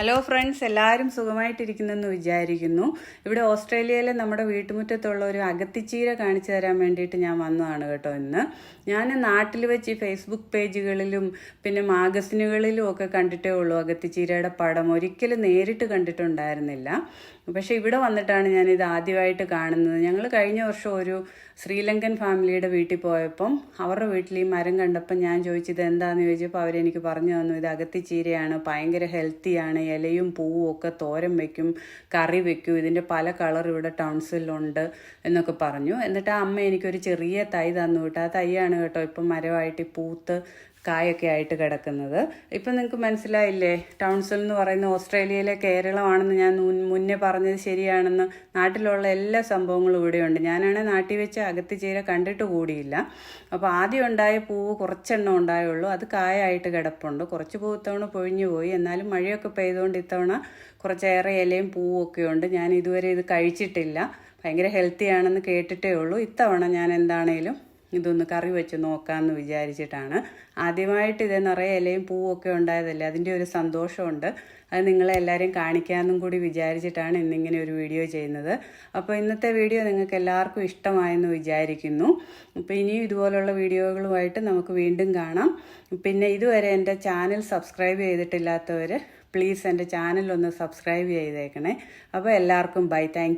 Hello friends എല്ലാവരും സുഖമായിട്ടിരിക്കുന്നെന്ന് വിചാരിക്കുന്നു. ഇവിടെ ഓസ്ട്രേലിയയിലെ നമ്മുടെ വീട്ടുമുറ്റത്തുള്ള ഒരു അകത്തിച്ചീര കാണിച്ചു തരാൻ വേണ്ടിയിട്ട് ഞാൻ വന്നതാണ് കേട്ടോ ഇന്ന്. ഞാൻ നാട്ടിൽ വെച്ച് ഫേസ്ബുക്ക് പേജുകളിലും പിന്നെ മാഗസിനുകളിലും ഒക്കെ കണ്ടിട്ടേ ഉള്ളൂ അകത്തിച്ചീരയുടെ പടം. ഒരിക്കലും നേരിട്ട് കണ്ടിട്ടുണ്ടായിരുന്നില്ല. പക്ഷേ ഇവിടെ വന്നിട്ടാണ് ഞാൻ ഇത് ആദ്യമായിട്ട് കാണുന്നത്. ഞങ്ങൾ കഴിഞ്ഞ വർഷം ഒരു ശ്രീലങ്കൻ ഫാമിലിയുടെ വീട്ടിൽ പോയപ്പം അവരുടെ വീട്ടിൽ ഈ മരം കണ്ടപ്പം ഞാൻ ചോദിച്ചത് എന്താണെന്ന് ചോദിച്ചപ്പോൾ അവരെനിക്ക് പറഞ്ഞു തന്നു ഇത് അകത്തിച്ചീരയാണ് ഭയങ്കര ഹെൽത്തിയാണ് ഇലയും പൂവും ഒക്കെ തോരൻ വെക്കും കറി വെക്കും ഇതിന്റെ പല കളർ ഇവിടെ ടൗൺസിലുണ്ട് എന്നൊക്കെ പറഞ്ഞു. എന്നിട്ട് ആ അമ്മ എനിക്കൊരു ചെറിയ തൈ തന്നു വിട്ടു ആ തൈയാണ് കേട്ടോ ഇപ്പം മരമായിട്ട് പൂത്ത് കായൊക്കെ ആയിട്ട് കിടക്കുന്നത്. ഇപ്പം നിങ്ങൾക്ക് മനസ്സിലായില്ലേ? ടൗൺസിൽ എന്ന് പറയുന്ന ഓസ്ട്രേലിയയിലെ കേരളമാണെന്ന് ഞാൻ മുന്നേ പറഞ്ഞത് ശരിയാണെന്ന് നാട്ടിലുള്ള എല്ലാ സംഭവങ്ങളും ഇവിടെയുണ്ട്. ഞാനാണ് നാട്ടിൽ വെച്ച് അകത്ത് ചീര കണ്ടിട്ട് കൂടിയില്ല. അപ്പോൾ ആദ്യം ഉണ്ടായ പൂവ് കുറച്ചെണ്ണം ഉണ്ടായുള്ളൂ. അത് കായായിട്ട് കിടപ്പുണ്ട്. കുറച്ച് പൂ ഇത്തവണ പൊഴിഞ്ഞു പോയി. എന്നാലും മഴയൊക്കെ പെയ്തുകൊണ്ട് ഇത്തവണ കുറച്ചേറെ ഇലയും പൂവും ഒക്കെ ഉണ്ട്. ഞാൻ ഇതുവരെ ഇത് കഴിച്ചിട്ടില്ല. ഭയങ്കര ഹെൽത്തി ആണെന്ന് കേട്ടിട്ടേ ഉള്ളൂ. ഇത്തവണ ഞാൻ എന്താണേലും ഇതൊന്ന് കറി വെച്ച് നോക്കാമെന്ന് വിചാരിച്ചിട്ടാണ്. ആദ്യമായിട്ട് ഇത് നിറയെ ഇലയും പൂവൊക്കെ ഉണ്ടായതല്ലേ? അതിന്റെ ഒരു സന്തോഷമുണ്ട്. അത് നിങ്ങളെ എല്ലാവരും കാണിക്കാമെന്നും കൂടി വിചാരിച്ചിട്ടാണ് ഇന്നിങ്ങനെ ഒരു വീഡിയോ ചെയ്യുന്നത്. അപ്പോൾ ഇന്നത്തെ വീഡിയോ നിങ്ങൾക്ക് എല്ലാവർക്കും ഇഷ്ടമായെന്ന് വിചാരിക്കുന്നു. അപ്പോൾ ഇനിയും ഇതുപോലുള്ള വീഡിയോകളുമായിട്ട് നമുക്ക് വീണ്ടും കാണാം. പിന്നെ ഇതുവരെ എന്റെ ചാനൽ സബ്സ്ക്രൈബ് ചെയ്തിട്ടില്ലാത്തവർ പ്ലീസ് എന്റെ ചാനൽ ഒന്ന് സബ്സ്ക്രൈബ് ചെയ്തേക്കണേ. അപ്പോൾ എല്ലാവർക്കും ബൈ. താങ്ക്